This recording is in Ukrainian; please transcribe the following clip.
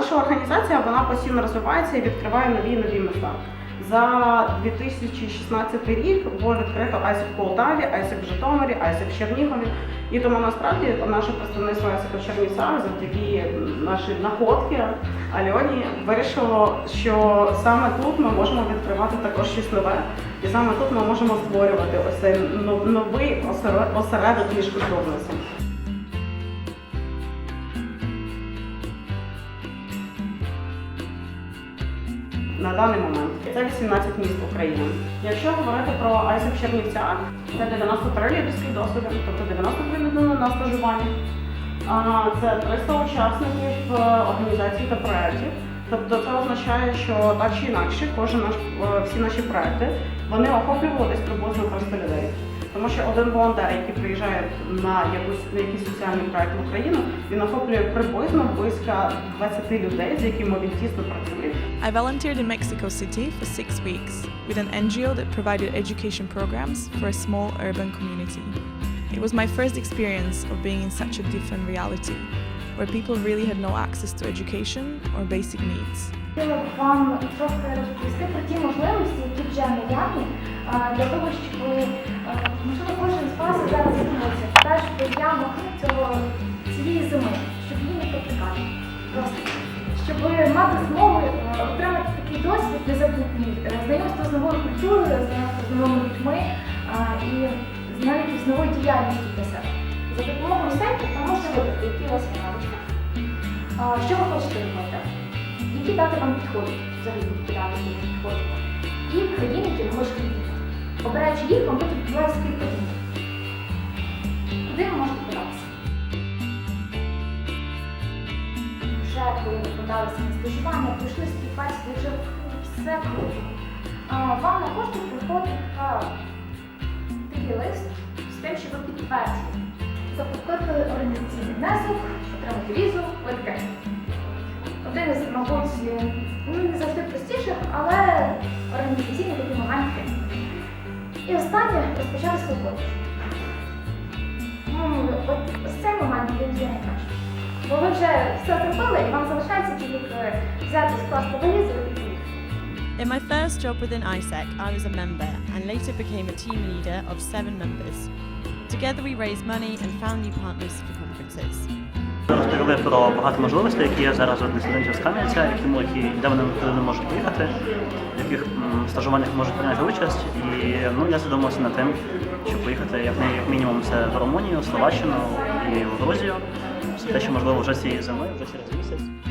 Наша організація вона постійно розвивається і відкриває нові нові міста. За 2016 рік було відкрито ISEC в Полтаві, ISEC в Житомирі, ISEC в Чернігові. І тому насправді наше представництво ISEC в Чернівцях завдяки нашій находці Альоні вирішило, що саме тут ми можемо відкривати також щось нове, і саме тут ми можемо створювати ось цей новий осере- осередок міжкультурності. На даний момент. Це 18 міст України. Якщо говорити про ISEC Чернівця, це 93 лідерських досвіди, тобто 93 людини на стажуванні. Це 300 учасників е, організацій та проєктів. Тобто це означає, що так чи інакше, кожен наш е, всі наші проекти вони охоплювали приблизно 300 людей. Тому що один волонтер, який приїжджає на якусь на якийсь соціальний проект в Україну, він охоплює приблизно близько 20 людей, з якими він тісно працює. I volunteered in Mexico City for six weeks with an NGO that provided education programs for a small urban community. It was my first experience of being in such a different reality, where people really had no access to education or basic needs. Хотіла б вам трохи розповісти про ті можливості, які вже наявні, а, Для того, щоб е, можливо кожен з вас зараз задумався, теж про ямах цього цієї зими, щоб її не протикати. Просто щоб мати змогу е, отримати такий досвід незабутній, знайомство з новою культурою, знайомство з новими людьми і навіть з новою діяльністю для себе. За допомогою сайту там можна вибрати, які у вас навички. Що ви хочете робити? Які дати вам підходять, взагалі які дати вам підходять? Обираючи їх, вам буде відбувається співпадіння. Куди ви можете податися? Вже коли ви подалися на стажування, пройшли співпрацю, вже все круто. Вам на пошту приходить такий лист з тим, що ви підтверджуєте. Заплатили організаційний внесок, отримати візу, таке. Один із, мабуть, ну, не завжди простіших, але організаційних таких моментів. І останнє розпочалися подорож. Ну, от ось цей момент він є найкращий. Бо ви вже все зробили, і вам залишається тільки взяти скласти валізу і поїхати. In my first job within ISEC, I was a member and later became a team leader of seven members. Together we raised money and found new partners for conferences. Розповіли про багато можливостей, які є зараз для студентів з Кам'янця, які які, де вони не можуть поїхати, в яких стажуваннях можуть прийняти участь. І ну, я задумався над тим, щоб поїхати як, як мінімум це в Румунію, Словаччину і в Грузію. Все те, що можливо вже цієї зими, вже через місяць.